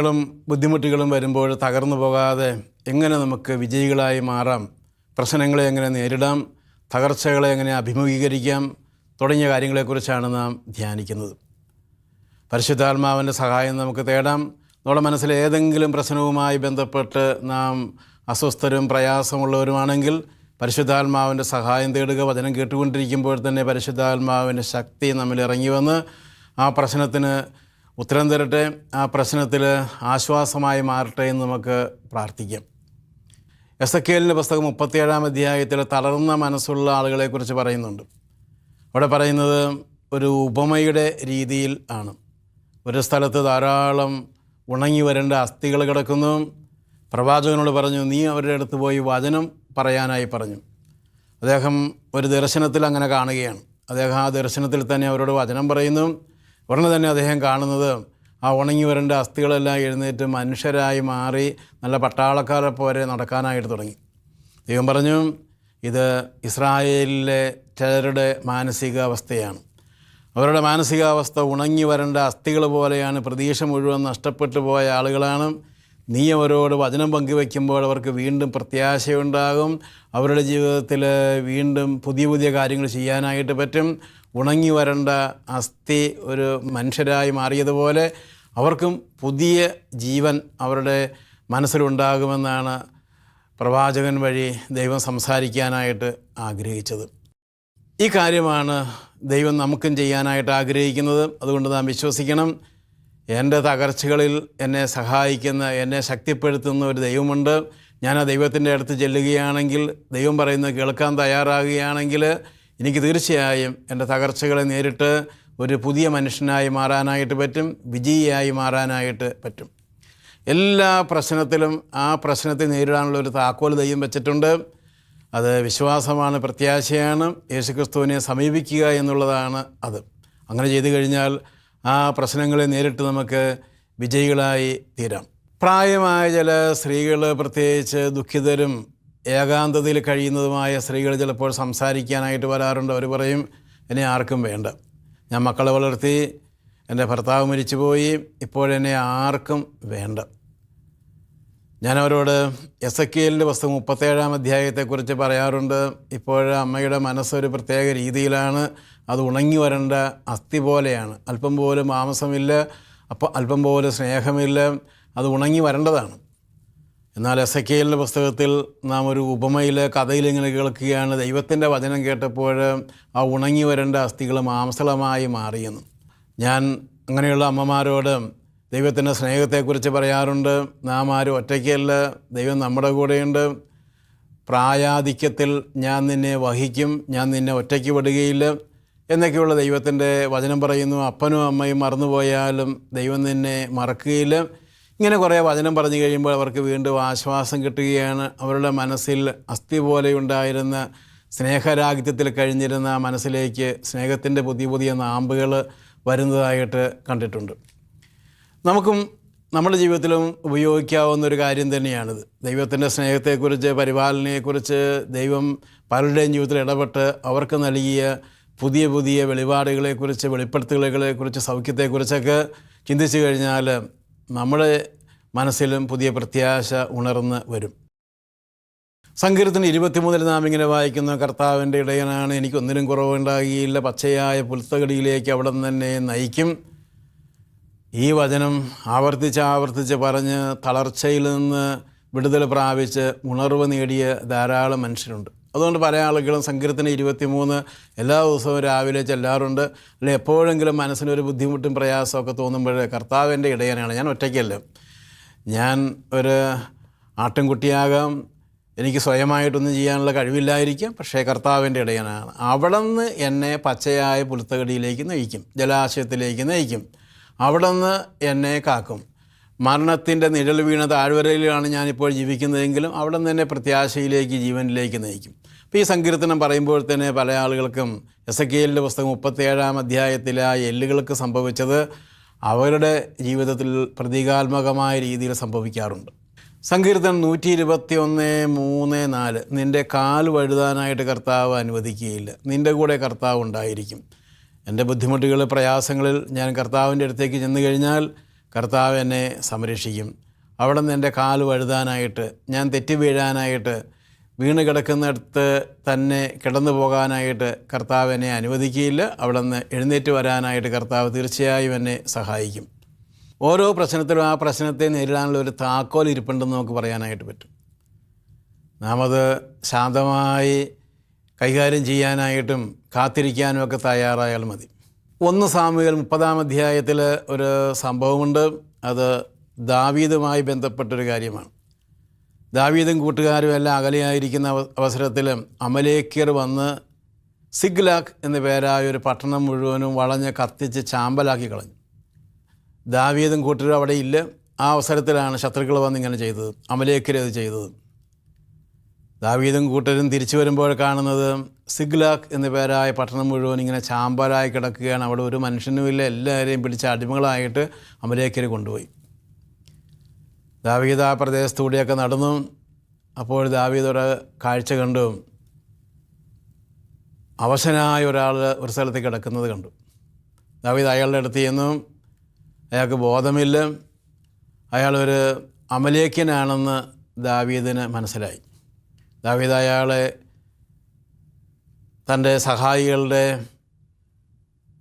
ബുദ്ധിമുട്ടുകളും വരുമ്പോൾ തകർന്നു പോകാതെ എങ്ങനെ നമുക്ക് വിജയികളായി മാറാം? പ്രശ്നങ്ങളെ എങ്ങനെ നേരിടാം? തകർച്ചകളെ എങ്ങനെ അഭിമുഖീകരിക്കാം? തുടങ്ങിയ കാര്യങ്ങളെക്കുറിച്ചാണ് നാം ധ്യാനിക്കുന്നത്. പരിശുദ്ധാത്മാവിന്റെ സഹായം നമുക്ക് തേടാം. നമ്മുടെ മനസ്സിൽ ഏതെങ്കിലും പ്രശ്നവുമായി ബന്ധപ്പെട്ട് നാം അസ്വസ്ഥരും പ്രയാസമുള്ളവരുമാണെങ്കിൽ പരിശുദ്ധാത്മാവിന്റെ സഹായം തേടുക വചനം കേട്ടുകൊണ്ടിരിക്കുമ്പോൾ തന്നെ പരിശുദ്ധാത്മാവിന്റെ ശക്തി നമ്മിൽ ഇറങ്ങി വന്ന് ആ പ്രശ്നത്തിന് ഉത്തരം തരട്ടെ. ആ പ്രശ്നത്തിൽ ആശ്വാസമായി മാറട്ടെ എന്ന് നമുക്ക് പ്രാർത്ഥിക്കാം. എസ് എ കെലിന്റെ പുസ്തകം മുപ്പത്തിയേഴാം അധ്യായത്തിൽ തളർന്ന മനസ്സുള്ള ആളുകളെക്കുറിച്ച് പറയുന്നുണ്ട്. അവിടെ പറയുന്നത് ഒരു ഉപമയുടെ രീതിയിൽ ആണ്. ഒരു സ്ഥലത്ത് ധാരാളം ഉണങ്ങി വരേണ്ട അസ്ഥികൾ കിടക്കുന്നു. പ്രവാചകനോട് പറഞ്ഞു നീ അവരുടെ അടുത്ത് പോയി വചനം പറയാനായി പറഞ്ഞു. അദ്ദേഹം ഒരു ദർശനത്തിൽ അങ്ങനെ കാണുകയാണ്. അദ്ദേഹം ആ ദർശനത്തിൽ തന്നെ അവരോട് വചനം പറയുന്നു. ഉടനെ തന്നെ അദ്ദേഹം കാണുന്നത് ആ ഉണങ്ങി വരേണ്ട അസ്ഥികളെല്ലാം എഴുന്നേറ്റ് മനുഷ്യരായി മാറി നല്ല പട്ടാളക്കാരെ പോലെ നടക്കാനായിട്ട് തുടങ്ങി. ദൈവം പറഞ്ഞു ഇത് ഇസ്രായേലിലെ ചിലരുടെ മാനസികാവസ്ഥയാണ്. അവരുടെ മാനസികാവസ്ഥ ഉണങ്ങി വരേണ്ട അസ്ഥികൾ പോലെയാണ് പ്രതീക്ഷ മുഴുവൻ നഷ്ടപ്പെട്ടു പോയ ആളുകളാണ്. നീ അവരോട് വചനം പങ്കുവെക്കുമ്പോൾ അവർക്ക് വീണ്ടും പ്രത്യാശയുണ്ടാകും. അവരുടെ ജീവിതത്തിൽ വീണ്ടും പുതിയ പുതിയ കാര്യങ്ങൾ ചെയ്യാനായിട്ട് പറ്റും. ഉണങ്ങി വരേണ്ട അസ്ഥി ഒരു മനുഷ്യരായി മാറിയതുപോലെ അവർക്കും പുതിയ ജീവൻ അവരുടെ മനസ്സിലുണ്ടാകുമെന്നാണ് പ്രവാചകൻ വഴി ദൈവം സംസാരിക്കാനായിട്ട് ആഗ്രഹിച്ചത്. ഈ കാര്യമാണ് ദൈവം നമുക്കും ചെയ്യാനായിട്ട് ആഗ്രഹിക്കുന്നത്. അതുകൊണ്ട് നാം വിശ്വസിക്കണം. എന്റെ തകർച്ചകളിൽ എന്നെ സഹായിക്കുന്ന എന്നെ ശക്തിപ്പെടുത്തുന്ന ഒരു ദൈവമുണ്ട്. ഞാൻ ആ ദൈവത്തിന്റെ അടുത്ത് ചെല്ലുകയാണെങ്കിൽ ദൈവം പറയുന്നത് കേൾക്കാൻ തയ്യാറാകുകയാണെങ്കിൽ എനിക്ക് തീർച്ചയായും എന്റെ തകർച്ചകളെ നേരിട്ട് ഒരു പുതിയ മനുഷ്യനായി മാറാനായിട്ട് പറ്റും വിജയിയായി മാറാനായിട്ട് പറ്റും. എല്ലാ പ്രശ്നത്തിലും ആ പ്രശ്നത്തെ നേരിടാനുള്ള ഒരു താക്കോൽ ദൈവം വെച്ചിട്ടുണ്ട്. അത് വിശ്വാസമാണ് പ്രത്യാശയാണ്. യേശുക്രിസ്തുവിനെ സമീപിക്കുക എന്നുള്ളതാണ് അത്. അങ്ങനെ ചെയ്തു കഴിഞ്ഞാൽ ആ പ്രശ്നങ്ങളെ നേരിട്ട് നമുക്ക് വിജയികളായി തീരാം. പ്രായമായ ചില സ്ത്രീകൾ പ്രത്യേകിച്ച് ദുഃഖിതരും ഏകാന്തതയിൽ കഴിയുന്നതുമായ സ്ത്രീകൾ ചിലപ്പോൾ സംസാരിക്കാനായിട്ട് വരാറുണ്ട്. അവർ പറയും എന്നെ ആർക്കും വേണ്ട. ഞാൻ മക്കളെ വളർത്തി എന്റെ ഭർത്താവ് മരിച്ചുപോയി ഇപ്പോഴെന്നെ ആർക്കും വേണ്ട. ഞാൻ അവരോട് എസ് എ കെലിന്റെ പുസ്തകം മുപ്പത്തേഴാം അധ്യായത്തെക്കുറിച്ച് പറയാറുണ്ട്. ഇപ്പോൾ അമ്മയുടെ മനസ്സൊരു പ്രത്യേക രീതിയിലാണ്. അത് ഉണങ്ങി വരേണ്ട അസ്ഥി പോലെയാണ്. അല്പം പോലും മാംസമില്ല അപ്പോൾ അല്പം പോലും സ്നേഹമില്ല. അത് ഉണങ്ങി വരേണ്ടതാണ്. എന്നാൽ എസ് എ കെലിന്റെ പുസ്തകത്തിൽ നാം ഒരു ഉപമയിൽ കഥയിൽ ഇങ്ങനെ കേൾക്കുകയാണ്. ദൈവത്തിന്റെ വചനം കേട്ടപ്പോൾ ആ ഉണങ്ങി വരേണ്ട അസ്ഥികൾ മാംസളമായി മാറിയെന്ന്. ഞാൻ അങ്ങനെയുള്ള അമ്മമാരോട് ദൈവത്തിന്റെ സ്നേഹത്തെക്കുറിച്ച് പറയാറുണ്ട്. നാം ആരും ഒറ്റയ്ക്കല്ല. ദൈവം നമ്മുടെ കൂടെയുണ്ട്. പ്രായാധിക്യത്തിൽ ഞാൻ നിന്നെ വഹിക്കും. ഞാൻ നിന്നെ ഒറ്റയ്ക്ക് വിടുകയില്ല എന്നൊക്കെയുള്ള ദൈവത്തിന്റെ വചനം പറയുന്നു. അപ്പനും അമ്മയും മറന്നുപോയാലും ദൈവം നിന്നെ മറക്കുകയില്ല. ഇങ്ങനെ കുറേ വചനം പറഞ്ഞു കഴിയുമ്പോൾ അവർക്ക് വീണ്ടും ആശ്വാസം കിട്ടുകയാണ്. അവരുടെ മനസ്സിൽ അസ്ഥി പോലെ ഉണ്ടായിരുന്ന സ്നേഹരാഹിത്യത്തിൽ കഴിഞ്ഞിരുന്ന മനസ്സിലേക്ക് സ്നേഹത്തിന്റെ പുതിയ പുതിയ നാമ്പുകൾ വരുന്നതായിട്ട് കണ്ടിട്ടുണ്ട്. നമുക്കും നമ്മുടെ ജീവിതത്തിലും ഉപയോഗിക്കാവുന്ന ഒരു കാര്യം തന്നെയാണിത്. ദൈവത്തിന്റെ സ്നേഹത്തെക്കുറിച്ച് പരിപാലനയെക്കുറിച്ച് ദൈവം പലരുടെയും ജീവിതത്തിൽ ഇടപെട്ട് അവർക്ക് നൽകിയ പുതിയ പുതിയ വെളിപാടുകളെക്കുറിച്ച് വെളിപ്പെടുത്തലുകളെക്കുറിച്ച് സൗഖ്യത്തെക്കുറിച്ചൊക്കെ ചിന്തിച്ചു കഴിഞ്ഞാൽ നമ്മുടെ മനസ്സിലും പുതിയ പ്രത്യാശ ഉണർന്ന് വരും. സങ്കീർത്തനം ഇരുപത്തിമൂന്നിൽ നാം ഇങ്ങനെ വായിക്കുന്ന കർത്താവിന്റെ ഇടയനാണ് എനിക്കൊന്നിനും കുറവുണ്ടാകിയില്ല പച്ചയായ പുൽത്തകടിയിലേക്ക് അവിടെ തന്നെ നയിക്കും. ഈ വചനം ആവർത്തിച്ച് ആവർത്തിച്ച് പറഞ്ഞ് തളർച്ചയിൽ നിന്ന് വിടുതൽ പ്രാപിച്ച് ഉണർവ് നേടിയ ധാരാളം മനുഷ്യരുണ്ട്. അതുകൊണ്ട് പല ആളുകളും സങ്കീർത്തന ഇരുപത്തിമൂന്ന് എല്ലാ ദിവസവും രാവിലെ ചെല്ലാറുണ്ട്. അല്ലെ എപ്പോഴെങ്കിലും മനസ്സിനൊരു ബുദ്ധിമുട്ടും പ്രയാസമൊക്കെ തോന്നുമ്പോൾ കർത്താവിന്റെ ഇടയനാണ്. ഞാൻ ഒറ്റയ്ക്കല്ല. ഞാൻ ഒരു ആട്ടിൻകുട്ടിയാകാം. എനിക്ക് സ്വയമായിട്ടൊന്നും ചെയ്യാനുള്ള കഴിവില്ലായിരിക്കാം പക്ഷേ കർത്താവിന്റെ ഇടയനാണ്. അവിടെ നിന്ന് എന്നെ പച്ചയായ പുൽത്തകടിയിലേക്ക് നയിക്കും ജലാശയത്തിലേക്ക് നയിക്കും. അവിടെ നിന്ന് എന്നെ കാക്കും. മരണത്തിന്റെ നിഴൽ വീണ താഴ്വരയിലാണ് ഞാനിപ്പോൾ ജീവിക്കുന്നതെങ്കിലും അവിടെ നിന്ന് എന്നെ പ്രത്യാശയിലേക്ക് ജീവനിലേക്ക് നയിക്കും. അപ്പോൾ ഈ സങ്കീർത്തനം പറയുമ്പോൾ തന്നെ പല ആളുകൾക്കും എസ് എ കെ എല്ലിന്റെ പുസ്തകം മുപ്പത്തേഴാം അധ്യായത്തിലെ ആ എല്ലുകൾക്ക് സംഭവിച്ചത് അവരുടെ ജീവിതത്തിൽ പ്രതീകാത്മകമായ രീതിയിൽ സംഭവിക്കാറുണ്ട്. സങ്കീർത്തനം നൂറ്റി ഇരുപത്തി ഒന്ന് മൂന്ന് നാല്. നിന്റെ കാൽ വഴുതാനായിട്ട് കർത്താവ് അനുവദിക്കുകയില്ല. നിന്റെ കൂടെ കർത്താവ് ഉണ്ടായിരിക്കും. എന്റെ ബുദ്ധിമുട്ടുകൾ പ്രയാസങ്ങളിൽ ഞാൻ കർത്താവിന്റെ അടുത്തേക്ക് ചെന്ന് കഴിഞ്ഞാൽ കർത്താവ് എന്നെ സംരക്ഷിക്കും. അവിടെ നിന്ന് എന്റെ കാൽ വഴുതാനായിട്ട് ഞാൻ തെറ്റി വീഴാനായിട്ട് വീണ് കിടക്കുന്നിടത്ത് തന്നെ കിടന്നു പോകാനായിട്ട് കർത്താവ് എന്നെ അനുവദിക്കുകയില്ല. അവിടെ നിന്ന് എഴുന്നേറ്റ് വരാനായിട്ട് കർത്താവ് തീർച്ചയായും എന്നെ സഹായിക്കും. ഓരോ പ്രശ്നത്തിലും ആ പ്രശ്നത്തെ നേരിടാനുള്ള ഒരു താക്കോൽ ഇരിപ്പുണ്ടെന്ന് നമുക്ക് പറയാനായിട്ട് പറ്റും. നാം അത് ശാന്തമായി കൈകാര്യം ചെയ്യാനായിട്ടും കാത്തിരിക്കാനും ഒക്കെ തയ്യാറായാൽ മതി. ഒന്ന് സാമൂഹ്യ മുപ്പതാം അധ്യായത്തിൽ ഒരു സംഭവമുണ്ട്. അത് ദാവീദുമായി ബന്ധപ്പെട്ടൊരു കാര്യമാണ്. ദാവീദും കൂട്ടുകാരും എല്ലാം അകലെയായിരിക്കുന്ന അവ- അവസരത്തിൽ അമലേക്കിയർ വന്ന് സിഗ്ലാഖ് എന്ന പേരായ ഒരു പട്ടണം മുഴുവനും വളഞ്ഞ് കത്തിച്ച് ചാമ്പലാക്കി കളഞ്ഞു. ദാവീദും കൂട്ടരും അവിടെ ഇല്ല. ആ അവസരത്തിലാണ് ശത്രുക്കൾ വന്ന് ഇങ്ങനെ ചെയ്തത്. അമലേക്കിയർ അത് ചെയ്തത്. ദാവീദും കൂട്ടരും തിരിച്ചു വരുമ്പോൾ കാണുന്നത് സിഗ്ലാഖ് എന്ന പേരായ പട്ടണം മുഴുവൻ ഇങ്ങനെ ചാമ്പലായി കിടക്കുകയാണ്. അവിടെ ഒരു മനുഷ്യനുമില്ല. എല്ലാവരെയും പിടിച്ച അടിമകളായിട്ട് അമലേക്കിയർ കൊണ്ടുപോയി. ദാവീദ് ആ പ്രദേശത്തൂടെയൊക്കെ നടന്നു. അപ്പോൾ ദാവീദ് ഒരു കാഴ്ച കണ്ടു. അവശനായ ഒരാൾ ഒരു സ്ഥലത്ത് കിടക്കുന്നത് കണ്ടു. ദാവീദ് അയാളുടെ അടുത്ത് ചെന്നു. അയാൾക്ക് ബോധമില്ല. അയാളൊരു അമലേഖ്യനാണെന്ന് ദാവീദിന് മനസ്സിലായി. ദാവീദ് അയാളെ തന്റെ സഹായികളുടെ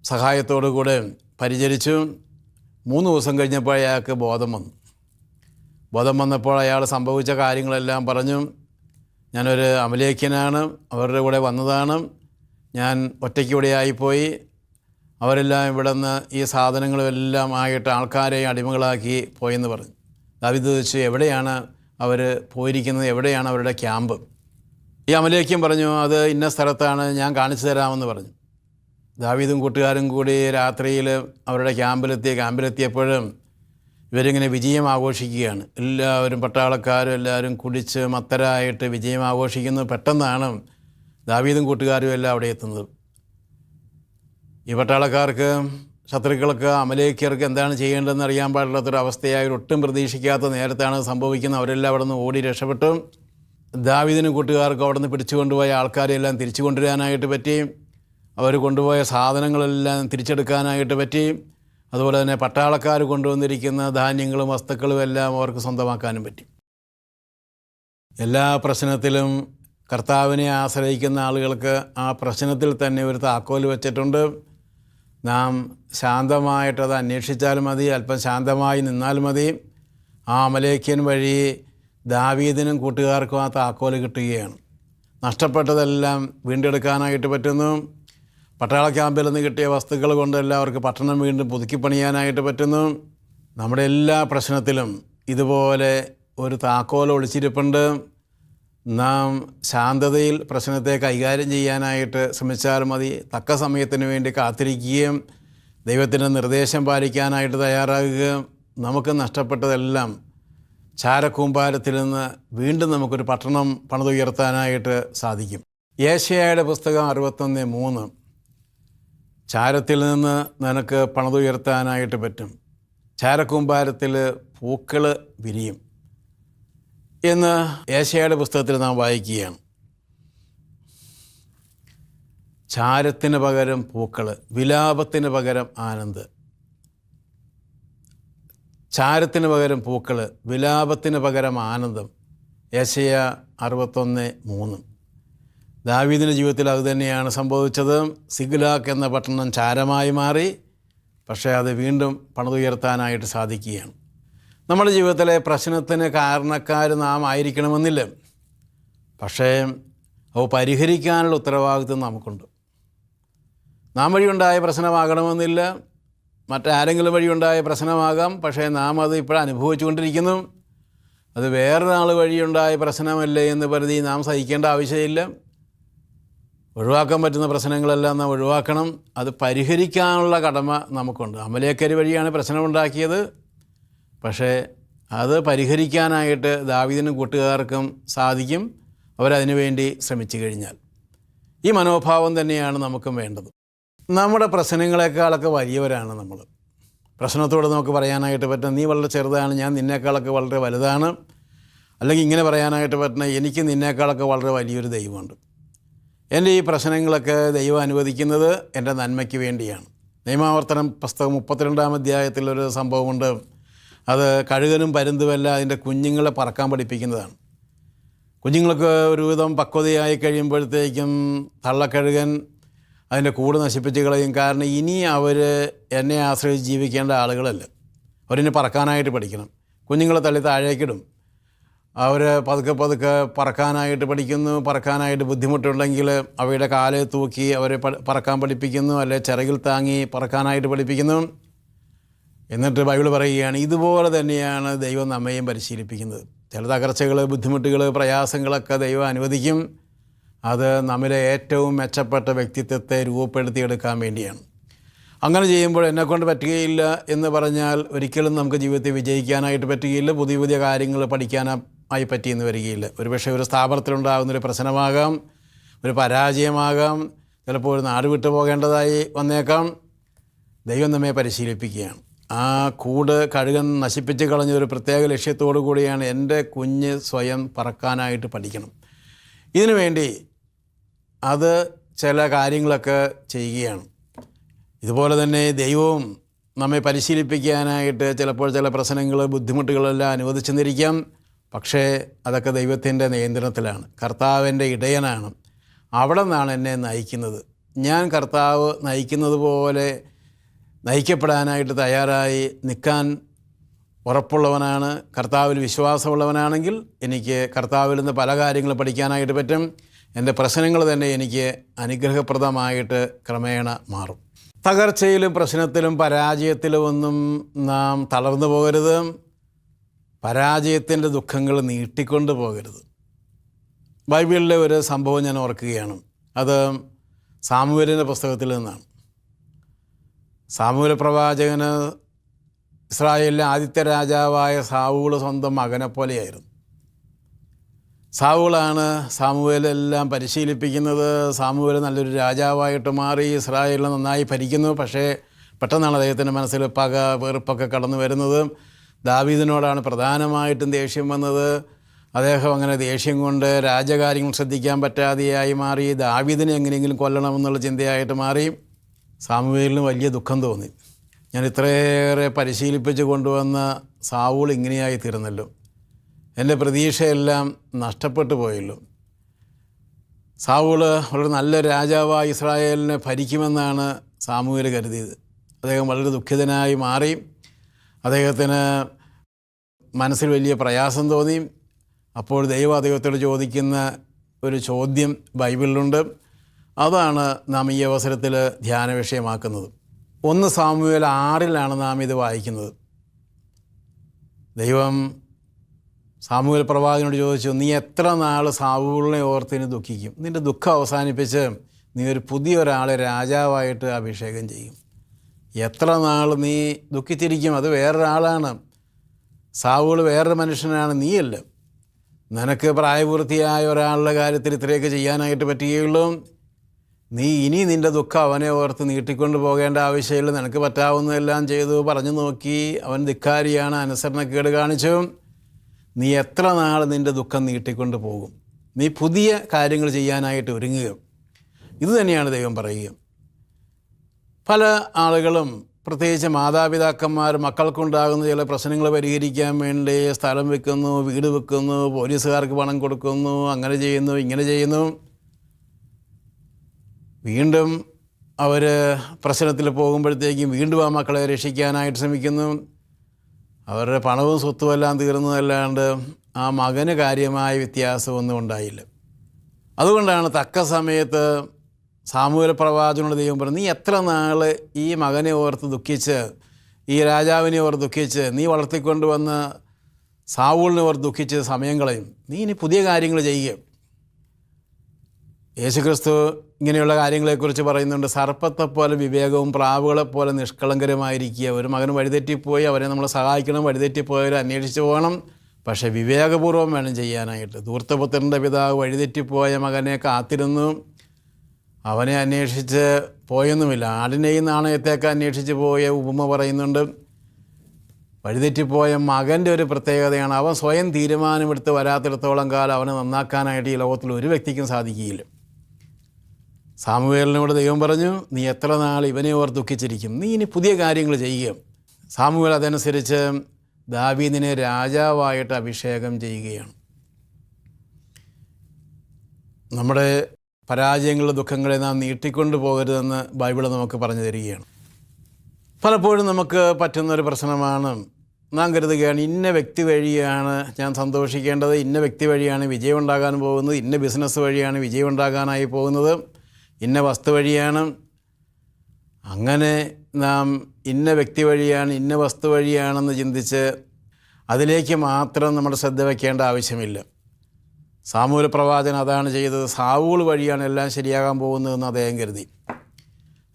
സഹായത്തോടു കൂടെ പരിചരിച്ചു. മൂന്ന് ദിവസം കഴിഞ്ഞപ്പോൾ അയാൾക്ക് ബോധം വന്നു. ബോധം വന്നപ്പോൾ അയാൾ സംഭവിച്ച കാര്യങ്ങളെല്ലാം പറഞ്ഞു ഞാനൊരു അമലേഖ്യനാണ് അവരുടെ കൂടെ വന്നതാണ്. ഞാൻ ഒറ്റയ്ക്ക് ഇവിടെ ആയിപ്പോയി അവരെല്ലാം ഇവിടെ നിന്ന് ഈ സാധനങ്ങളെല്ലാം ആയിട്ട് ആൾക്കാരെ അടിമകളാക്കി പോയെന്ന് പറഞ്ഞു. ദാവിദ് വെച്ച് എവിടെയാണ് അവർ പോയിരിക്കുന്നത്? എവിടെയാണ് അവരുടെ ക്യാമ്പ്? ഈ അമലേഖ്യം പറഞ്ഞു അത് ഇന്ന സ്ഥലത്താണ് ഞാൻ കാണിച്ചു തരാമെന്ന് പറഞ്ഞു. ദാവീദും കൂട്ടുകാരും കൂടി രാത്രിയിൽ അവരുടെ ക്യാമ്പിലെത്തി ക്യാമ്പിലെത്തിയപ്പോഴും ഇവരിങ്ങനെ വിജയം ആഘോഷിക്കുകയാണ്. എല്ലാവരും പട്ടാളക്കാരും എല്ലാവരും കുടിച്ച് മത്തരായിട്ട് വിജയം ആഘോഷിക്കുന്നത് പെട്ടെന്നാണ് ദാവീദും കൂട്ടുകാരും എല്ലാം അവിടെ എത്തുന്നത്. ഈ പട്ടാളക്കാർക്ക് ശത്രുക്കൾക്ക് അമലേക്കർക്ക് എന്താണ് ചെയ്യേണ്ടതെന്ന് അറിയാൻ പാടില്ലാത്തൊരു അവസ്ഥയായി ഒട്ടും പ്രതീക്ഷിക്കാത്ത നേരത്താണ് സംഭവിക്കുന്നത്. അവരെല്ലാം അവിടെ നിന്ന് ഓടി രക്ഷപ്പെട്ടു. ദാവീദിനും കൂട്ടുകാർക്കും അവിടെ നിന്ന് പിടിച്ചുകൊണ്ടുപോയ ആൾക്കാരെല്ലാം തിരിച്ചു കൊണ്ടുവരാനായിട്ട് പറ്റി. അവർ കൊണ്ടുപോയ സാധനങ്ങളെല്ലാം തിരിച്ചെടുക്കാനായിട്ട് പറ്റി. അതുപോലെ തന്നെ പട്ടാളക്കാർ കൊണ്ടുവന്നിരിക്കുന്ന ധാന്യങ്ങളും വസ്തുക്കളും എല്ലാം അവർക്ക് സ്വന്തമാക്കാനും പറ്റി. എല്ലാ പ്രശ്നത്തിലും കർത്താവിനെ ആശ്രയിക്കുന്ന ആളുകൾക്ക് ആ പ്രശ്നത്തിൽ തന്നെ ഒരു താക്കോൽ വെച്ചിട്ടുണ്ട്. നാം ശാന്തമായിട്ടത് അന്വേഷിച്ചാൽ മതി അല്പം ശാന്തമായി നിന്നാൽ മതി. ആ അമലേഖ്യൻ വഴി ദാവീദിനും കൂട്ടുകാർക്കും ആ താക്കോൽ കിട്ടുകയാണ്. നഷ്ടപ്പെട്ടതെല്ലാം വീണ്ടെടുക്കാനായിട്ട് പറ്റുന്നു. പട്ടാള ക്യാമ്പിൽ നിന്ന് കിട്ടിയ വസ്തുക്കൾ കൊണ്ട് എല്ലാവർക്കും പട്ടണം വീണ്ടും പുതുക്കി പണിയാനായിട്ട് പറ്റുന്നു. നമ്മുടെ എല്ലാ പ്രശ്നത്തിലും ഇതുപോലെ ഒരു താക്കോൽ ഒളിച്ചിരിപ്പുണ്ട്. നാം ശാന്തതയിൽ പ്രശ്നത്തെ കൈകാര്യം ചെയ്യാനായിട്ട് ശ്രമിച്ചാൽ മതി. തക്ക സമയത്തിന് വേണ്ടി കാത്തിരിക്കുകയും ദൈവത്തിന്റെ നിർദ്ദേശം പാലിക്കാനായിട്ട് തയ്യാറാകുകയും നമുക്ക് നഷ്ടപ്പെട്ടതെല്ലാം ചാരക്കൂമ്പാരത്തിൽ നിന്ന് വീണ്ടും നമുക്കൊരു പട്ടണം പണിതുയർത്താനായിട്ട് സാധിക്കും. ഏഷ്യയുടെ പുസ്തകം അറുപത്തൊന്ന് മൂന്ന്. ചാരത്തിൽ നിന്ന് നിനക്ക് പണിതുയർത്താനായിട്ട് പറ്റും. ചാരക്കൂമ്പാരത്തിൽ പൂക്കൾ വിരിയും. എന്ന് ഏഷ്യയുടെ പുസ്തകത്തിൽ നാം വായിക്കുകയാണ്. ചാരത്തിന് പകരം പൂക്കൾ വിലാപത്തിന് പകരം ആനന്ദ്. ചാരത്തിന് പകരം പൂക്കൾ വിലാപത്തിന് പകരം ആനന്ദം. ഏശയ അറുപത്തൊന്ന് മൂന്ന്. ദാവീദിന്റെ ജീവിതത്തിൽ അതുതന്നെയാണ് സംഭവിച്ചത്. സിഗ്ലാക്ക് എന്ന പട്ടണം ചാരമായി മാറി. പക്ഷേ അത് വീണ്ടും പണിതുയർത്താനായിട്ട് സാധിക്കുകയാണ്. നമ്മുടെ ജീവിതത്തിലെ പ്രശ്നത്തിന് കാരണക്കാർ നാം ആയിരിക്കണമെന്നില്ല. പക്ഷേ അവ പരിഹരിക്കാനുള്ള ഉത്തരവാദിത്വം നമുക്കുണ്ട്. നാം വഴിയുണ്ടായ പ്രശ്നമാകണമെന്നില്ല. മറ്റാരെങ്കിലും വഴിയുണ്ടായ പ്രശ്നമാകാം. പക്ഷേ നാം അത് ഇപ്പോൾ അനുഭവിച്ചുകൊണ്ടിരിക്കുന്നു. അത് വേറൊരാൾ വഴിയുണ്ടായ പ്രശ്നമല്ലേ എന്ന് പറഞ്ഞ് നാം സഹിക്കേണ്ട ആവശ്യമില്ല. ഒഴിവാക്കാൻ പറ്റുന്ന പ്രശ്നങ്ങളെല്ലാം നാം ഒഴിവാക്കണം. അത് പരിഹരിക്കാനുള്ള കടമ നമുക്കുണ്ട്. അമലേക്കരി വഴിയാണ് പ്രശ്നമുണ്ടാക്കിയത്. പക്ഷേ അത് പരിഹരിക്കാനായിട്ട് ദാവിദിനും കൂട്ടുകാർക്കും സാധിക്കും. അവരതിനു വേണ്ടി ശ്രമിച്ചു കഴിഞ്ഞാൽ. ഈ മനോഭാവം തന്നെയാണ് നമുക്കും വേണ്ടത്. നമ്മുടെ പ്രശ്നങ്ങളെക്കാളൊക്കെ വലിയവരാണ് നമ്മൾ. പ്രശ്നത്തോട് നമുക്ക് പറയാനായിട്ട് പറ്റും നീ വളരെ ചെറുതാണ് ഞാൻ നിന്നേക്കാളൊക്കെ വളരെ വലുതാണ്. അല്ലെങ്കിൽ ഇങ്ങനെ പറയാനായിട്ട് പറ്റുന്ന എനിക്ക് നിന്നേക്കാളൊക്കെ വളരെ വലിയൊരു ദൈവമുണ്ട്. എന്റെ ഈ പ്രശ്നങ്ങളൊക്കെ ദൈവം അനുവദിക്കുന്നത് എന്റെ നന്മയ്ക്ക് വേണ്ടിയാണ്. നിയമാവർത്തനം പുസ്തകം മുപ്പത്തിരണ്ടാം അധ്യായത്തിലൊരു സംഭവമുണ്ട്. അത് കഴുകനും പരുന്തുമല്ല അതിന്റെ കുഞ്ഞുങ്ങളെ പറക്കാൻ പഠിപ്പിക്കുന്നതാണ്. കുഞ്ഞുങ്ങൾക്ക് ഒരുവിധം പക്വതയായി കഴിയുമ്പോഴത്തേക്കും തള്ളക്കഴുകൻ അതിന്റെ കൂട് നശിപ്പിച്ച് കളയും. കാരണം ഇനി അവർ എന്നെ ആശ്രയിച്ച് ജീവിക്കേണ്ട ആളുകളല്ല. അവരിനി പറക്കാനായിട്ട് പഠിക്കണം. കുഞ്ഞുങ്ങളെ തള്ളി താഴേക്കിടും. അവർ പതുക്കെ പതുക്കെ പറക്കാനായിട്ട് പഠിക്കുന്നു പറക്കാനായിട്ട് ബുദ്ധിമുട്ടുണ്ടെങ്കിൽ അവയുടെ കാൽ തൂക്കി അവരെ പറക്കാൻ പഠിപ്പിക്കുന്നു അല്ലെ ചിറകിൽ താങ്ങി പറക്കാനായിട്ട് പഠിപ്പിക്കുന്നു. എന്നിട്ട് ബൈബിൾ പറയുകയാണ് ഇതുപോലെ തന്നെയാണ് ദൈവം നമ്മയും പരിശീലിപ്പിക്കുന്നത്. ചില തകർച്ചകൾ ബുദ്ധിമുട്ടുകൾ പ്രയാസങ്ങളൊക്കെ ദൈവം അനുവദിക്കും. അത് നമ്മിലെ ഏറ്റവും മെച്ചപ്പെട്ട വ്യക്തിത്വത്തെ രൂപപ്പെടുത്തിയെടുക്കാൻ വേണ്ടിയാണ്. അങ്ങനെ ചെയ്യുമ്പോൾ എന്നെക്കൊണ്ട് പറ്റുകയില്ല എന്ന് പറഞ്ഞാൽ ഒരിക്കലും നമുക്ക് ജീവിതത്തിൽ വിജയിക്കാനായിട്ട് പറ്റുകയില്ല. പുതിയ പുതിയ കാര്യങ്ങൾ പഠിക്കാനായി പറ്റിയെന്ന് വരികയില്ല. ഒരുപക്ഷെ ഒരു സ്ഥാപനത്തിലുണ്ടാകുന്നൊരു പ്രശ്നമാകാം ഒരു പരാജയമാകാം ചിലപ്പോൾ ഒരു നാട് വിട്ടു പോകേണ്ടതായി വന്നേക്കാം. ദൈവം നമ്മെ പരിശീലിപ്പിക്കുകയാണ്. ആ കൂട് കഴുകൻ നശിപ്പിച്ച് കളഞ്ഞ ഒരു പ്രത്യേക ലക്ഷ്യത്തോടു കൂടിയാണ് എന്റെ കുഞ്ഞ് സ്വയം പറക്കാനായിട്ട് പഠിക്കണം. ഇതിനു വേണ്ടി അത് ചില കാര്യങ്ങളൊക്കെ ചെയ്യുകയാണ്. ഇതുപോലെ തന്നെ ദൈവവും നമ്മെ പരിശീലിപ്പിക്കാനായിട്ട് ചിലപ്പോൾ ചില പ്രശ്നങ്ങൾ ബുദ്ധിമുട്ടുകളെല്ലാം അനുവദിച്ചെന്നിരിക്കാം പക്ഷേ അതൊക്കെ ദൈവത്തിന്റെ നിയന്ത്രണത്തിലാണ്. കർത്താവിന്റെ ഇടയനാണ്. അവിടെ നിന്നാണ് എന്നെ നയിക്കുന്നത്. ഞാൻ കർത്താവ് നയിക്കുന്നത് പോലെ നയിക്കപ്പെടാനായിട്ട് തയ്യാറായി നിൽക്കാൻ ഉറപ്പുള്ളവനാണ് കർത്താവിൽ വിശ്വാസമുള്ളവനാണെങ്കിൽ എനിക്ക് കർത്താവിൽ നിന്ന് പല കാര്യങ്ങൾ പഠിക്കാനായിട്ട് പറ്റും. എന്റെ പ്രശ്നങ്ങൾ തന്നെ എനിക്ക് അനുഗ്രഹപ്രദമായിട്ട് ക്രമേണ മാറും. തകർച്ചയിലും പ്രശ്നത്തിലും പരാജയത്തിലും ഒന്നും നാം തളർന്നു പോകരുത്. പരാജയത്തിന്റെ ദുഃഖങ്ങൾ നീട്ടിക്കൊണ്ട് പോകരുത്. ബൈബിളിലെ ഒരു സംഭവം ഞാൻ ഓർക്കുകയാണ്. അത് സാമുവേലിന്റെ പുസ്തകത്തിൽ നിന്നാണ്. സാമൂല പ്രവാചകന് ഇസ്രായേലിലെ ആദ്യത്തെ രാജാവായ സാവൂൾ സ്വന്തം മകനെ പോലെയായിരുന്നു. സാവൂളാണ് സാമുവേലെല്ലാം പരിശീലിപ്പിക്കുന്നത്. സാമുവേൽ നല്ലൊരു രാജാവായിട്ട് മാറി ഇസ്രായേലിനെ നന്നായി ഭരിക്കുന്നു. പക്ഷേ പെട്ടെന്നാണ് അദ്ദേഹത്തിന്റെ മനസ്സിൽ പക വെറുപ്പൊക്കെ കടന്നു വരുന്നത്. ദാവീദിനോടാണ് പ്രധാനമായിട്ടും ദേഷ്യം വന്നത്. അദ്ദേഹം അങ്ങനെ ദേഷ്യം കൊണ്ട് രാജകാര്യങ്ങൾ ശ്രദ്ധിക്കാൻ പറ്റാതെയായി മാറി. ദാവീദിനെ എങ്ങനെയെങ്കിലും കൊല്ലണമെന്നുള്ള ചിന്തയായിട്ട് മാറി. സാമുവേലിന് വലിയ ദുഃഖം തോന്നി. ഞാൻ ഇത്രയേറെ പരിശീലിപ്പിച്ച് കൊണ്ടുവന്ന സാവൂൾ ഇങ്ങനെയായി തീർന്നല്ലോ. എന്റെ പ്രതീക്ഷയെല്ലാം നഷ്ടപ്പെട്ടു പോയല്ലോ. സാവൂൾ വളരെ നല്ല രാജാവായി ഇസ്രായേലിനെ ഭരിക്കുമെന്നാണ് സാമൂഹ്യർ കരുതിയത്. അദ്ദേഹം വളരെ ദുഃഖിതനായി മാറി. അദ്ദേഹത്തിന് മനസ്സിൽ വലിയ പ്രയാസം തോന്നി. അപ്പോൾ ദൈവ അദ്ദേഹത്തോട് ചോദിക്കുന്ന ഒരു ചോദ്യം ബൈബിളിലുണ്ട്. അതാണ് നാം ഈ അവസരത്തിൽ ധ്യാന വിഷയമാക്കുന്നത്. ഒന്ന് സാമുവേൽ ആറിലാണ് നാം ഇത് വായിക്കുന്നത്. ദൈവം സാമൂഹ്യ പ്രവാചകനോട് ചോദിച്ചു നീ എത്ര നാൾ സാവൂളിനെ ഓർത്തിന് ദുഃഖിക്കും? നിന്റെ ദുഃഖം അവസാനിപ്പിച്ച് നീ ഒരു പുതിയ ഒരാളെ രാജാവായിട്ട് അഭിഷേകം ചെയ്യും. എത്ര നാൾ നീ ദുഃഖിച്ചിരിക്കും? അത് വേറൊരാളാണ്. സാവൂൾ വേറൊരു മനുഷ്യനാണ് നീയല്ല. നിനക്ക് പ്രായപൂർത്തിയായ ഒരാളുടെ കാര്യത്തിൽ ഇത്രയൊക്കെ ചെയ്യാനായിട്ട് പറ്റുകയുള്ളൂ. നീ ഇനി നിന്റെ ദുഃഖം അവനെ ഓർത്ത് നീട്ടിക്കൊണ്ട് പോകേണ്ട ആവശ്യമില്ല. നിനക്ക് പറ്റാവുന്നതെല്ലാം ചെയ്തു പറഞ്ഞു നോക്കി. അവൻ ധിക്കാരിയാണ് അനുസരണക്കേട് കാണിച്ചു. നീ എത്ര നാൾ നിന്റെ ദുഃഖം നീട്ടിക്കൊണ്ട് പോകും? നീ പുതിയ കാര്യങ്ങൾ ചെയ്യാനായിട്ട് ഒരുങ്ങുക. ഇത് തന്നെയാണ് ദൈവം പറയുക. പല ആളുകളും പ്രത്യേകിച്ച് മാതാപിതാക്കന്മാർ മക്കൾക്കുണ്ടാകുന്ന ചില പ്രശ്നങ്ങൾ പരിഹരിക്കാൻ വേണ്ടി സ്ഥലം വെക്കുന്നു വീട് വെക്കുന്നു പോലീസുകാർക്ക് പണം കൊടുക്കുന്നു അങ്ങനെ ചെയ്യുന്നു ഇങ്ങനെ ചെയ്യുന്നു. വീണ്ടും അവർ പ്രശ്നത്തിൽ പോകുമ്പോഴത്തേക്കും വീണ്ടും ആ മക്കളെ രക്ഷിക്കാനായിട്ട് ശ്രമിക്കുന്നു. അവരുടെ പണവും സ്വത്തും എല്ലാം തീർന്നതല്ലാണ്ട് ആ മകന് കാര്യമായ വ്യത്യാസമൊന്നും ഉണ്ടായില്ല. അതുകൊണ്ടാണ് തക്ക സമയത്ത് സാമൂഹ്യ പ്രവാചനോട് ദൈവം പറഞ്ഞു നീ എത്ര നാൾ ഈ മകനെ ഓർത്ത് ദുഃഖിച്ച് ഈ രാജാവിനെ ഓർത്ത് ദുഃഖിച്ച് നീ വളർത്തിക്കൊണ്ടുവന്ന് സാവൂളിനെ ഓർത്ത് ദുഃഖിച്ച് സമയം കളയും. നീ ഇനി പുതിയ കാര്യങ്ങൾ ചെയ്യുക. യേശുക്രിസ്തു ഇങ്ങനെയുള്ള കാര്യങ്ങളെക്കുറിച്ച് പറയുന്നുണ്ട്. സർപ്പത്തെപ്പോലെ വിവേകവും പ്രാവുകളെപ്പോലെ നിഷ്കളങ്കരമായിരിക്കുക. ഒരു മകൻ വഴിതെറ്റിപ്പോയി അവരെ നമ്മൾ സഹായിക്കണം വഴിതെറ്റിപ്പോയവരെ അന്വേഷിച്ച് പോകണം. പക്ഷേ വിവേകപൂർവം വേണം ചെയ്യാനായിട്ട്. ധൂർത്തപുത്രന്റെ പിതാവ് വഴിതെറ്റിപ്പോയ മകനെ കാത്തിരുന്നു. അവനെ അന്വേഷിച്ച് പോയൊന്നുമില്ല. ആടിനെയും നാണയത്തേക്ക് അന്വേഷിച്ച് പോയ ഉപമ പറയുന്നുണ്ട് വഴിതെറ്റിപ്പോയ മകന്റെ ഒരു പ്രത്യേകതയാണ്. അവൻ സ്വയം തീരുമാനമെടുത്ത് വരാത്തിടത്തോളം കാലം അവനെ നന്നാക്കാനായിട്ട് ഈ ലോകത്തിൽ ഒരു വ്യക്തിക്കും സാധിക്കുകയില്ല. സാമുവേലിനോട് ദൈവം പറഞ്ഞു നീ എത്ര നാൾ ഇവനെ ഓർ ദുഃഖിച്ചിരിക്കും? നീ ഇനി പുതിയ കാര്യങ്ങൾ ചെയ്യുക സാമുവേൽ അതനുസരിച്ച് ദാവീദിനെ രാജാവായിട്ട് അഭിഷേകം ചെയ്യുകയാണ്. നമ്മുടെ പരാജയങ്ങളുടെ ദുഃഖങ്ങളെ നാം നീട്ടിക്കൊണ്ടു പോകരുതെന്ന് ബൈബിൾ നമുക്ക് പറഞ്ഞു തരികയാണ്. പലപ്പോഴും നമുക്ക് പറ്റുന്നൊരു പ്രശ്നമാണ്. നാം കരുതുകയാണ് ഇന്ന വ്യക്തി വഴിയാണ് ഞാൻ സന്തോഷിക്കേണ്ടത് ഇന്ന വ്യക്തി വഴിയാണ് വിജയം ഉണ്ടാകാൻ പോകുന്നത് ഇന്ന ബിസിനസ് വഴിയാണ് വിജയം ഉണ്ടാകാനായി പോകുന്നത് ഇന്ന വസ്തു വഴിയാണ്. അങ്ങനെ നാം ഇന്ന വ്യക്തി വഴിയാണ് ഇന്ന വസ്തു വഴിയാണെന്ന് ചിന്തിച്ച് അതിലേക്ക് മാത്രം നമ്മുടെ ശ്രദ്ധ വയ്ക്കേണ്ട ആവശ്യമില്ല. സാമൂഹ്യ പ്രവാചകൻ അതാണ് ചെയ്തത്. സാവൂൾ വഴിയാണ് എല്ലാം ശരിയാകാൻ പോകുന്നതെന്ന് അദ്ദേഹം കരുതി.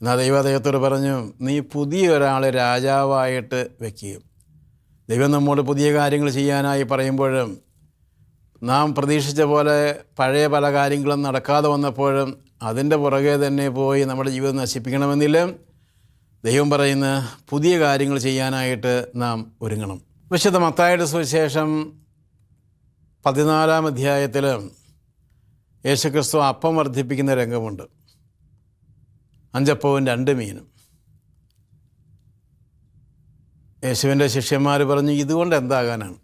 എന്നാൽ ദൈവം അദ്ദേഹത്തോട് പറഞ്ഞു നീ പുതിയ ഒരാളെ രാജാവായിട്ട് വെക്കുക ദൈവം നമ്മോട് പുതിയ കാര്യങ്ങൾ ചെയ്യാനായി പറയുമ്പോഴും നാം പ്രതീക്ഷിച്ച പോലെ പഴയ പല കാര്യങ്ങളും നടക്കാതെ വന്നപ്പോഴും അതിന്റെ പുറകെ തന്നെ പോയി നമ്മുടെ ജീവിതം നശിപ്പിക്കണമെന്നില്ല. ദൈവം പറയുന്ന പുതിയ കാര്യങ്ങൾ ചെയ്യാനായിട്ട് നാം ഒരുങ്ങണം. വിശുദ്ധ മത്തായുടെ സുവിശേഷം പതിനാലാം അധ്യായത്തിൽ യേശുക്രിസ്തു അപ്പം വർദ്ധിപ്പിക്കുന്ന രംഗമുണ്ട്. അഞ്ചപ്പവും രണ്ട് മീനും. യേശുവിന്റെ ശിഷ്യന്മാർ പറഞ്ഞു ഇതുകൊണ്ട് എന്താകാനാണ്?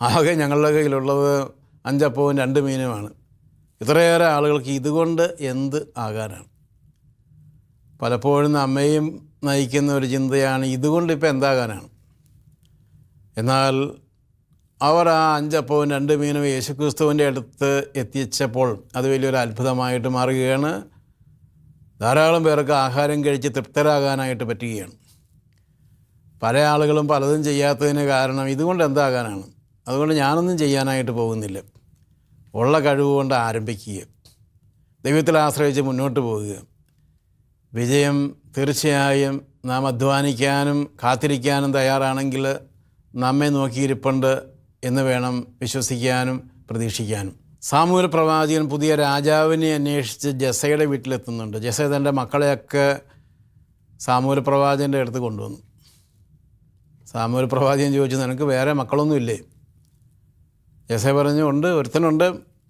ആകെ ഞങ്ങളുടെ കയ്യിലുള്ളത് അഞ്ചപ്പവും രണ്ട് മീനുമാണ്. ഇത്രയേറെ ആളുകൾക്ക് ഇതുകൊണ്ട് എന്ത് ആകാനാണ്? പലപ്പോഴും അമ്മയും നയിക്കുന്ന ഒരു ചിന്തയാണ് ഇതുകൊണ്ട് ഇപ്പോൾ എന്താകാനാണ്? എന്നാൽ അവർ ആ അഞ്ചപ്പവും രണ്ട് മീനും യേശുക്രിസ്തുവിന്റെ അടുത്ത് എത്തിച്ചപ്പോൾ അത് വലിയൊരു അത്ഭുതമായിട്ട് മാറുകയാണ്. ധാരാളം പേർക്ക് ആഹാരം കഴിച്ച് തൃപ്തരാകാനായിട്ട് പറ്റുകയാണ്. പല ആളുകളും പലതും ചെയ്യാത്തതിന് കാരണം ഇതുകൊണ്ട് എന്താകാനാണ്? അതുകൊണ്ട് ഞാനൊന്നും ചെയ്യാനായിട്ട് പോകുന്നില്ല. ഉള്ള കഴിവ് കൊണ്ട് ആരംഭിക്കുക. ദൈവത്തിൽ ആശ്രയിച്ച് മുന്നോട്ട് പോവുക. വിജയം തീർച്ചയായും നാം അധ്വാനിക്കാനും കാത്തിരിക്കാനും തയ്യാറാണെങ്കിൽ നമ്മെ നോക്കിയിരിപ്പുണ്ട്. എന്ന് വേണം വിശ്വസിക്കാനും പ്രതീക്ഷിക്കാനും. സാമൂഹ്യ പ്രവാചകൻ പുതിയ രാജാവിനെ അന്വേഷിച്ച് ജസയുടെ വീട്ടിലെത്തുന്നുണ്ട്. ജസ തന്റെ മക്കളെയൊക്കെ സാമൂഹ്യ പ്രവാചകന്റെ അടുത്ത് കൊണ്ടുവന്നു. സാമൂഹ്യ പ്രവാചകൻ ചോദിച്ചു നിനക്ക് വേറെ മക്കളൊന്നുമില്ലേ ജസ പറഞ്ഞു ഉണ്ട് ഒരുത്തനുണ്ട്.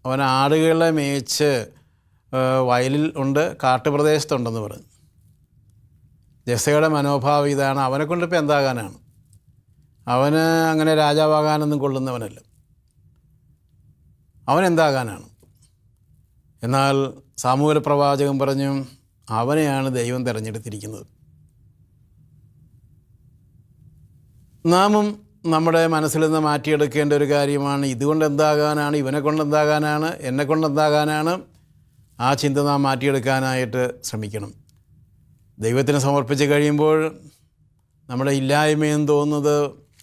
അവൻ ആടുകളെ മേയിച്ച് വയലിൽ ഉണ്ട് കാട്ടുപ്രദേശത്തുണ്ടെന്ന് പറഞ്ഞു. ജസയുടെ മനോഭാവം ഇതാണ്. അവനെ കൊണ്ടിപ്പോൾ എന്താകാനാണ്? അവന് അങ്ങനെ രാജാവാകാനൊന്നും കൊള്ളുന്നവനല്ല. അവൻ എന്താകാനാണ് എന്നാൽ സാമൂഹ്യ പ്രവാചകൻ പറഞ്ഞു അവനെയാണ് ദൈവം തിരഞ്ഞെടുത്തിരിക്കുന്നത്. നാമും നമ്മുടെ മനസ്സിൽ നിന്ന് മാറ്റിയെടുക്കേണ്ട ഒരു കാര്യമാണ് ഇതുകൊണ്ട് എന്താകാനാണ് ഇവനെ കൊണ്ട് എന്താകാനാണ് എന്നെ കൊണ്ട് എന്താകാനാണ് ആ ചിന്ത നാം മാറ്റിയെടുക്കാനായിട്ട് ശ്രമിക്കണം. ദൈവത്തിന് സമർപ്പിച്ച് കഴിയുമ്പോൾ നമ്മുടെ ഇല്ലായ്മയെന്ന് തോന്നുന്നത്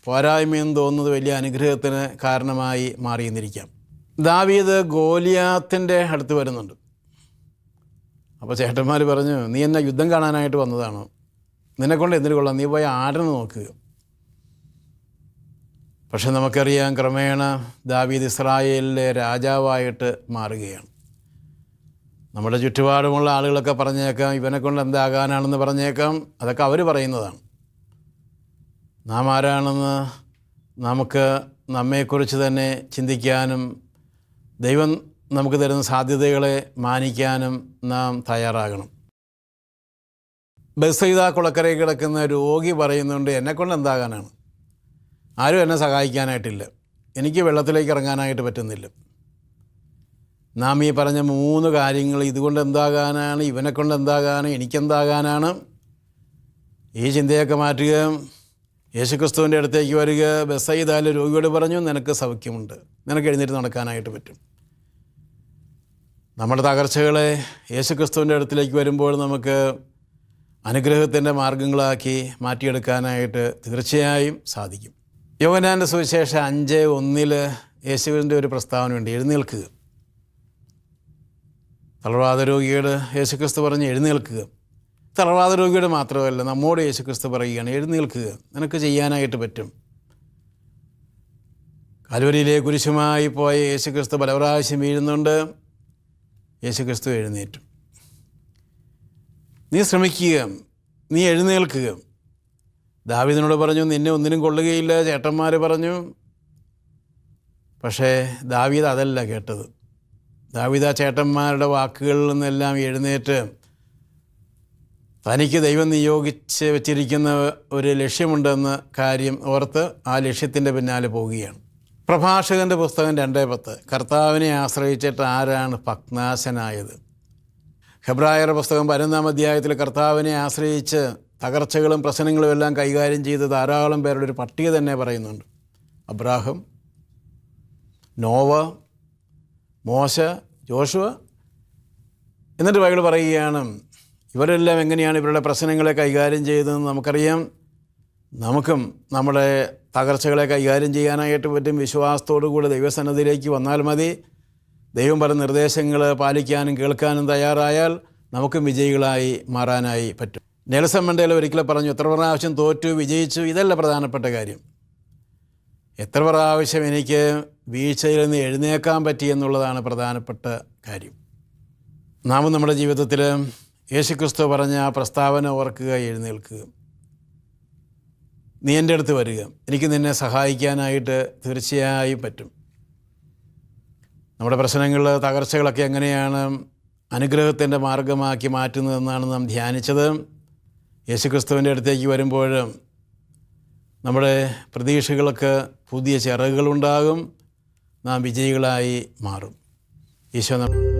പോരായ്മയെന്ന് തോന്നുന്നത് വലിയ അനുഗ്രഹത്തിന് കാരണമായി മാറിയെന്നിരിക്കാം ദാവീദ് ഗോലിയാത്തിന്റെ അടുത്ത് വരുന്നുണ്ട്. അപ്പോൾ ചേട്ടന്മാർ പറഞ്ഞു നീ എന്നെ യുദ്ധം കാണാനായിട്ട് വന്നതാണ്? നിന്നെക്കൊണ്ട് എന്തിനു കൊള്ളാം? നീ പോയി ആരെന്ന് നോക്കുക പക്ഷെ നമുക്കറിയാം ക്രമേണ ദാവീദ് ഇസ്രായേലിലെ രാജാവായിട്ട് മാറുകയാണ്. നമ്മുടെ ചുറ്റുപാടുമുള്ള ആളുകളൊക്കെ പറഞ്ഞേക്കാം ഇവനെ കൊണ്ട് എന്താകാനാണെന്ന് പറഞ്ഞേക്കാം. അതൊക്കെ അവർ പറയുന്നതാണ്. നാം ആരാണെന്ന് നമുക്ക് നമ്മെക്കുറിച്ച് തന്നെ ചിന്തിക്കാനും ദൈവം നമുക്ക് തരുന്ന സാധ്യതകളെ മാനിക്കാനും നാം തയ്യാറാകണം. ബസ്സൈത കുളക്കരയിൽ കിടക്കുന്ന രോഗി പറയുന്നുണ്ട് എന്നെക്കൊണ്ട് എന്താകാനാണ്? ആരും എന്നെ സഹായിക്കാനായിട്ടില്ല. എനിക്ക് വെള്ളത്തിലേക്ക് ഇറങ്ങാനായിട്ട് പറ്റുന്നില്ല. നാം ഈ പറഞ്ഞ മൂന്ന് കാര്യങ്ങൾ ഇതുകൊണ്ട് എന്താകാനാണ്? ഇവനെക്കൊണ്ട് എന്താകാനാണ്? എനിക്കെന്താകാനാണ്? ഈ ചിന്തയൊക്കെ മാറ്റുക യേശുക്രിസ്തുവിന്റെ അടുത്തേക്ക് വരിക ബസ്സൈതാൽ രോഗിയോട് പറഞ്ഞു നിനക്ക് സൗഖ്യമുണ്ട്. നിനക്ക് എഴുന്നേറ്റ് നടക്കാനായിട്ട് പറ്റും. നമ്മുടെ തകർച്ചകളെ യേശുക്രിസ്തുവിന്റെ അടുത്തിലേക്ക് വരുമ്പോൾ നമുക്ക് അനുഗ്രഹത്തിന്റെ മാർഗങ്ങളാക്കി മാറ്റിയെടുക്കാനായിട്ട് തീർച്ചയായും സാധിക്കും. യോവനാന്റെ സുവിശേഷം അഞ്ച് ഒന്നിൽ യേശുവിന്റെ ഒരു പ്രസ്താവനയുണ്ട് എഴുന്നേൽക്കുക. തളർവാദ രോഗിയോട് യേശുക്രിസ്തു പറഞ്ഞ് എഴുന്നേൽക്കുക. തളർവാദ രോഗിയുടെ മാത്രമല്ല നമ്മോട് യേശുക്രിസ്തു പറയുകയാണ് എഴുന്നേൽക്കുക നിനക്ക് ചെയ്യാനായിട്ട് പറ്റും. കലുവരിയിലെ കുരിശുമായി പോയ യേശുക്രിസ്തു പല പ്രാവശ്യം വീഴുന്നുണ്ട്. യേശുക്രിസ്തു എഴുന്നേറ്റു. നീ ശ്രമിക്കുക നീ എഴുന്നേൽക്കുക. ദാവിദിനോട് പറഞ്ഞു നിന്നെ ഒന്നിനും കൊള്ളുകയില്ല ചേട്ടന്മാർ പറഞ്ഞു. പക്ഷേ ദാവീദ് അതല്ല കേട്ടത്. ദാവീദ ചേട്ടന്മാരുടെ വാക്കുകളിൽ നിന്നെല്ലാം എഴുന്നേറ്റ് തനിക്ക് ദൈവം നിയോഗിച്ച് വെച്ചിരിക്കുന്ന ഒരു ലക്ഷ്യമുണ്ടെന്ന കാര്യം ഓർത്ത് ആ ലക്ഷ്യത്തിന്റെ പിന്നാലെ പോവുകയാണ്. പ്രഭാഷകന്റെ പുസ്തകം രണ്ടേ പത്ത്. കർത്താവിനെ ആശ്രയിച്ചിട്ട് ആരാണ് ഭഗ്നാശനായത് ഹെബ്രായർ പുസ്തകം പതിനൊന്നാം അധ്യായത്തിൽ കർത്താവിനെ ആശ്രയിച്ച് തകർച്ചകളും പ്രശ്നങ്ങളും എല്ലാം കൈകാര്യം ചെയ്ത് ധാരാളം പേരുടെ ഒരു പട്ടിക തന്നെ പറയുന്നുണ്ട്. അബ്രാഹം നോവ മോശ ജോഷുവ എന്നിട്ട് ബൈബിൾ പറയുകയാണ് ഇവരെല്ലാം എങ്ങനെയാണ് ഇവരുടെ പ്രശ്നങ്ങളെ കൈകാര്യം ചെയ്തതെന്ന് നമുക്കറിയാം. നമുക്കും നമ്മുടെ തകർച്ചകളെ കൈകാര്യം ചെയ്യാനായിട്ട് പറ്റും. വിശ്വാസത്തോടു കൂടി ദൈവസന്നദ്ധിയിലേക്ക് വന്നാൽ മതി. ദൈവം പറഞ്ഞ നിർദ്ദേശങ്ങൾ പാലിക്കാനും കേൾക്കാനും തയ്യാറായാൽ നമുക്കും വിജയികളായി മാറാനായി പറ്റും. നെൽസൺ മണ്ടേല ഒരിക്കലും പറഞ്ഞു എത്ര പ്രാവശ്യം തോറ്റു വിജയിച്ചു ഇതല്ല പ്രധാനപ്പെട്ട കാര്യം. എത്ര പ്രാവശ്യം എനിക്ക് വീഴ്ചയിൽ നിന്ന് എഴുന്നേക്കാൻ പറ്റി എന്നുള്ളതാണ് പ്രധാനപ്പെട്ട കാര്യം. നാം നമ്മുടെ ജീവിതത്തിൽ യേശുക്രിസ്തു പറഞ്ഞ ആ പ്രസ്താവന ഓർക്കുക എഴുന്നേൽക്കുക. നീ എന്റെ അടുത്ത് വരിക. എനിക്ക് നിന്നെ സഹായിക്കാനായിട്ട് തീർച്ചയായും പറ്റും. നമ്മുടെ പ്രശ്നങ്ങൾ തകർച്ചകളൊക്കെ എങ്ങനെയാണ് അനുഗ്രഹത്തിന്റെ മാർഗമാക്കി മാറ്റുന്നതെന്നാണ് നാം ധ്യാനിച്ചത്. യേശുക്രിസ്തുവിന്റെ അടുത്തേക്ക് വരുമ്പോൾ നമ്മുടെ പ്രതീക്ഷകൾക്ക് പുതിയ ചിറകുകളുണ്ടാകും. നാം വിജയികളായി മാറും. ഈശോ നമ്മ-